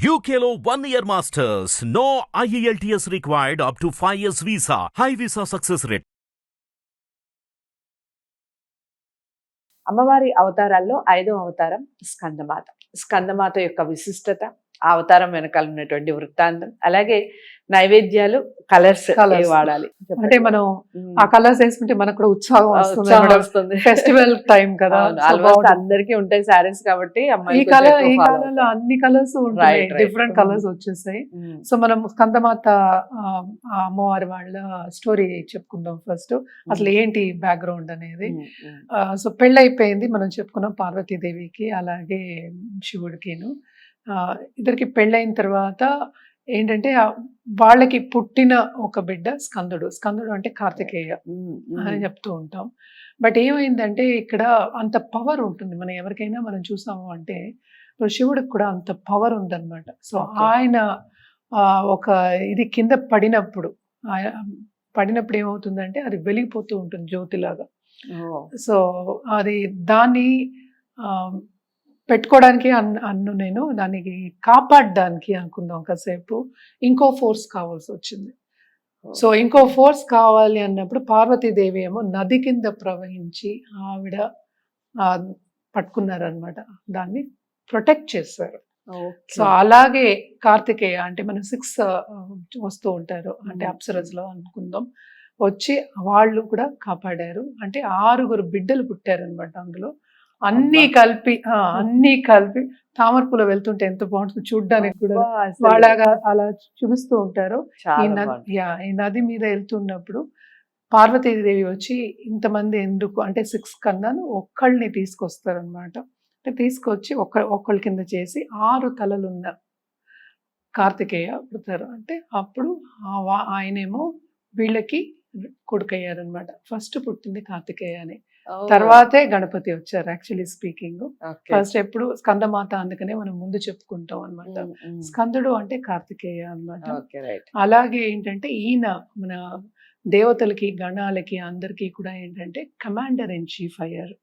UKLO one year masters. No E IELTS required up to 5 years visa. High visa success rate. అమ్మవారి అవతారాల్లో ఐదో అవతారం స్కందమాత స్కందమాత యొక్క విశిష్టత ఆ అవతారం వెనకాల ఉన్నటువంటి వృత్తాంతం అలాగే నైవేద్యాలు కలర్స్. వాడాలి అంటే మనం. ఆ కలర్స్ వేసుకుంటే మనకు కూడా ఉత్సాహం వస్తుంది ఉత్సాహం మేడం. వస్తుంది ఫెస్టివల్ టైం కదా బాగుంటుంది. అందరికీ ఉంటాయి సారీస్ కాబట్టి ఈ కలర్ ఈ కాలంలో. అన్ని కలర్స్ ఉంటాయి. డిఫరెంట్. కలర్స్ వచ్చేసాయి. సో మనం స్కందమాత అమ్మవారి వాళ్ళ స్టోరీ చెప్పుకుందాం ఫస్ట్ అసలు ఏంటి బ్యాక్గ్రౌండ్ అనేది సో పెళ్ళి అయిపోయింది మనం చెప్పుకున్నాం పార్వతీదేవికి అలాగే శివుడికిను ఇద్దరికి పెళ్ళైన తర్వాత ఏంటంటే వాళ్ళకి పుట్టిన ఒక బిడ్డ స్కందుడు. స్కందుడు అంటే కార్తికేయ. అని చెప్తూ ఉంటాం. బట్ ఏమైందంటే ఇక్కడ అంత పవర్ ఉంటుంది. మనం ఎవరికైనా మనం చూసాము అంటే ఇప్పుడు శివుడికి కూడా అంత పవర్ ఉందన్నమాట. సో. ఆయన ఒక ఇది కింద పడినప్పుడు ఆయన పడినప్పుడు ఏమవుతుందంటే అది వెలిగిపోతూ ఉంటుంది జ్యోతిలాగా. సో అది దాన్ని పెట్టుకోవడానికి అన్ అన్ను నేను దానికి కాపాడడానికి అనుకుందాం కాసేపు. ఇంకో ఫోర్స్ కావాల్సి వచ్చింది. సో ఇంకో ఫోర్స్ కావాలి అన్నప్పుడు పార్వతీదేవి ఏమో నది కింద ప్రవహించి ఆవిడ పట్టుకున్నారనమాట దాన్ని ప్రొటెక్ట్ చేశారు. okay. సో అలాగే కార్తికేయ అంటే మనం సిక్స్ వస్తూ ఉంటారు. అంటే. అప్సరస్లో అనుకుందాం. వచ్చి వాళ్ళు కూడా కాపాడారు. అంటే ఆరుగురు బిడ్డలు పుట్టారు అనమాట అందులో. అన్నీ. కలిపి అన్నీ కలిపి తామరపులో వెళ్తుంటే ఎంత బాగుంటుంది చూడ్డానికి కూడా వాళ్ళగా అలా చూపిస్తూ ఉంటారు. ఈ నది మీద వెళ్తున్నప్పుడు పార్వతీదేవి వచ్చి ఇంతమంది ఎందుకు అంటే సిక్స్ కన్నాను ఒక్కళ్ళని తీసుకొస్తారు అనమాట అంటే తీసుకొచ్చి ఒక్క ఒక్కళ్ళ కింద చేసి ఆరు తలలున్న కార్తికేయ పుడతారు. అంటే అప్పుడు ఆయనేమో వీళ్ళకి కొడుకయ్యారనమాట ఫస్ట్ పుట్టింది కార్తికేయ అని. తర్వాతే గణపతి వచ్చారు యాక్చువల్లీ స్పీకింగ్. ఫస్ట్ ఎప్పుడు స్కందమాత అందుకనే మనం ముందు చెప్పుకుంటాం అనమాట. స్కందుడు అంటే కార్తికేయ right. అలాగే ఏంటంటే ఈయన మన దేవతలకి గణాలకి అందరికీ కూడా ఏంటంటే కమాండర్ ఇన్ చీఫ్ అయ్యారు.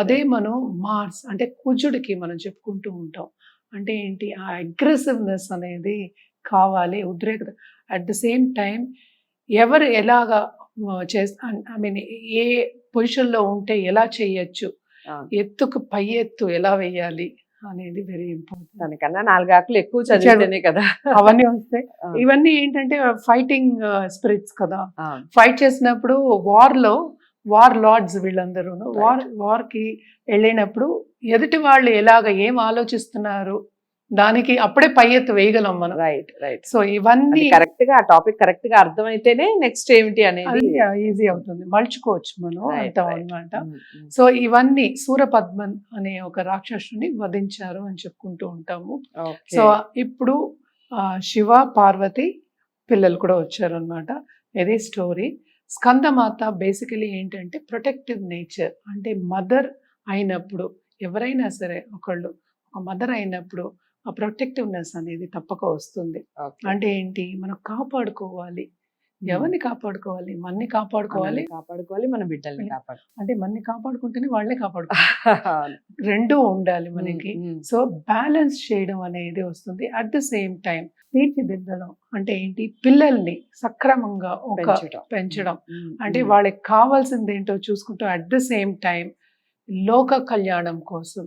అదే మనం మార్స్ అంటే కుజుడికి మనం చెప్పుకుంటూ ఉంటాం అంటే ఏంటి ఆ అగ్రెసివ్నెస్ అనేది కావాలి ఉద్రేకత అట్ ద సేమ్ టైం ఎవరు ఎలాగా చేస్తా ఐ మీన్ ఏ పొజిషన్లో ఉంటే ఎలా చేయొచ్చు. ఎత్తుకు పై ఎత్తు ఎలా వేయాలి అనేది వెరీ ఇంపార్టెంట్ దానికన్నా నాలుగు ఆకులు ఎక్కువ చదివితేనే కదా. అవన్నీ వస్తాయి. ఇవన్నీ ఏంటంటే ఫైటింగ్ స్పిరిట్స్ కదా. అవును. ఫైట్ చేసినప్పుడు వార్లో వార్ లార్డ్స్ వీళ్ళందరూ వార్ వార్కి వెళ్ళినప్పుడు ఎదుటి వాళ్ళు ఎలాగ ఏం ఆలోచిస్తున్నారు? దానికి అప్పుడే పై ఎత్తు వేయగలం మనం. రైట్ రైట్ సో ఇవన్నీ కరెక్ట్గా ఆ టాపిక్ కరెక్ట్గా అర్థమైతేనే నెక్స్ట్ ఏమిటి అనేది ఈజీ అవుతుంది. మలుచుకోవచ్చు మనం అంటాం right. అనమాట ఉమ్, ఉమ్. సో ఇవన్నీ సూరపద్మన్ అనే ఒక రాక్షసుని వధించారు అని చెప్పుకుంటూ ఉంటాము. సో ఇప్పుడు శివ పార్వతి పిల్లలు కూడా వచ్చారు అనమాట ఇది స్టోరీ స్కందమాత బేసికలీ ఏంటంటే ప్రొటెక్టివ్ నేచర్ అంటే మదర్ అయినప్పుడు ఎవరైనా సరే ఒకళ్ళు ఒక మదర్ అయినప్పుడు ఆ ప్రొటెక్టివ్నెస్ అనేది తప్పక వస్తుంది. అంటే ఏంటి? మనం కాపాడుకోవాలి. ఎవరిని కాపాడుకోవాలి? మన్ని కాపాడుకోవాలి. కాపాడుకోవాలి మన బిడ్డల్ని కాపాడుకోవాలి అంటే మన్ని కాపాడుకుంటేనే వాళ్ళే కాపాడుకోవాలి రెండూ ఉండాలి మనకి. సో బ్యాలెన్స్ చేయడం అనేది వస్తుంది. అట్ ద సేమ్ టైం తీర్చిదిద్దడం అంటే ఏంటి? పిల్లల్ని సక్రమంగా ఒక పెంచడం. అంటే. వాళ్ళకి కావాల్సింది ఏంటో చూసుకుంటూ అట్ ద సేమ్ టైం లోక కళ్యాణం కోసం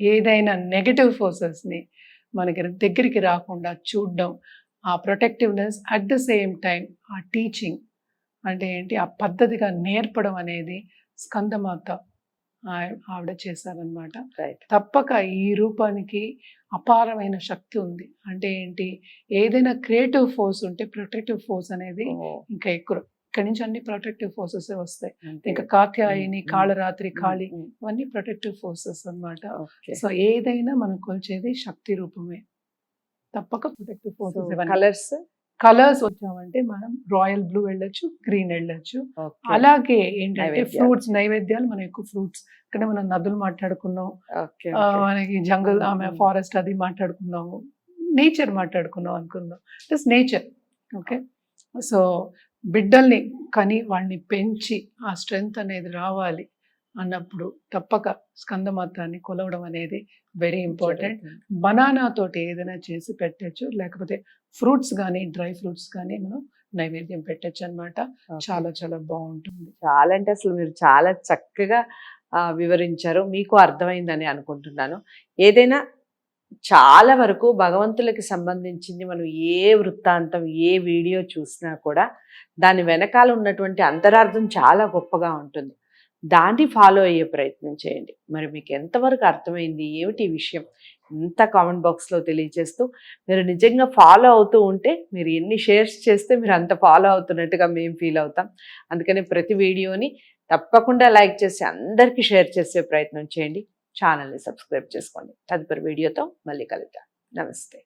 ఏదైనా నెగటివ్ ఫోర్సెస్ని మనకి దగ్గరికి రాకుండా చూడడం ఆ protectiveness at the same time ఆ టీచింగ్ అంటే ఏంటి? ఆ పద్ధతిగా నేర్పడం అనేది స్కందమాత ఆవిడ చేశారనమాట. తప్పక ఈ రూపానికి అపారమైన శక్తి ఉంది. అంటే ఏంటి? ఏదైనా క్రియేటివ్ ఫోర్స్ ఉంటే ప్రొటెక్టివ్ ఫోర్స్ అనేది ఇంకా ఎక్కువ. ఇక్కడి నుంచి అన్ని ప్రొటెక్టివ్ ఫోర్సెస్ వస్తాయి. ఇంకా కాత్యాయని కాళరాత్రి కాళి. ఇవన్నీ ప్రొటెక్టివ్ ఫోర్సెస్ అన్నమాట Okay. సో ఏదైనా మనం కొలిచేది శక్తి రూపమే తప్పక ప్రొటెక్టివ్ ఫోర్సెస్ కలర్స్ కలర్స్ వచ్చామంటే మనం రాయల్ బ్లూ వెళ్ళొచ్చు గ్రీన్ వెళ్ళొచ్చు. అలాగే ఏంటంటే. ఫ్రూట్స్ నైవేద్యాలు మనం ఎక్కువ ఫ్రూట్స్ ఇక్కడ మనం నదులు మాట్లాడుకున్నాం. మనకి జంగల్ ఆమె. ఫారెస్ట్ అది మాట్లాడుకున్నాము నేచర్ మాట్లాడుకున్నాం అనుకుందాం జస్ట్ నేచర్ ఓకే సో బిడ్డల్ని కని వాళ్ళని పెంచి ఆ స్ట్రెంగ్త్ అనేది రావాలి అన్నప్పుడు తప్పక స్కందమాతాన్ని కొలవడం అనేది వెరీ ఇంపార్టెంట్ బనానా తోటి ఏదైనా చేసి పెట్టచ్చు లేకపోతే ఫ్రూట్స్ కానీ డ్రై ఫ్రూట్స్ కానీ మనం నైవేద్యం పెట్టచ్చు అన్నమాట. Okay. చాలా చాలా బాగుంటుంది. చాలా అంటే అసలు మీరు చాలా చక్కగా వివరించారు. మీకు అర్థమైందని అనుకుంటున్నాను. ఏదైనా చాలా వరకు భగవంతులకి సంబంధించింది మనం ఏ వృత్తాంతం ఏ వీడియో చూసినా కూడా దాని వెనకాల ఉన్నటువంటి అంతరార్థం చాలా గొప్పగా ఉంటుంది. దాన్ని ఫాలో అయ్యే ప్రయత్నం చేయండి. మరి మీకు ఎంతవరకు అర్థమైంది? ఏమిటి విషయం? ఇంత కామెంట్ బాక్స్లో తెలియజేస్తూ మీరు నిజంగా ఫాలో అవుతూ ఉంటే మీరు ఎన్ని షేర్స్ చేస్తే మీరు అంత ఫాలో అవుతున్నట్టుగా మేము ఫీల్ అవుతాం. అందుకని ప్రతి వీడియోని తప్పకుండా లైక్ చేసి అందరికీ షేర్ చేసే ప్రయత్నం చేయండి. ఛానల్ని సబ్స్క్రైబ్ చేసుకోండి. తదుపరి వీడియోతో మళ్ళీ కలుద్దాం. నమస్తే.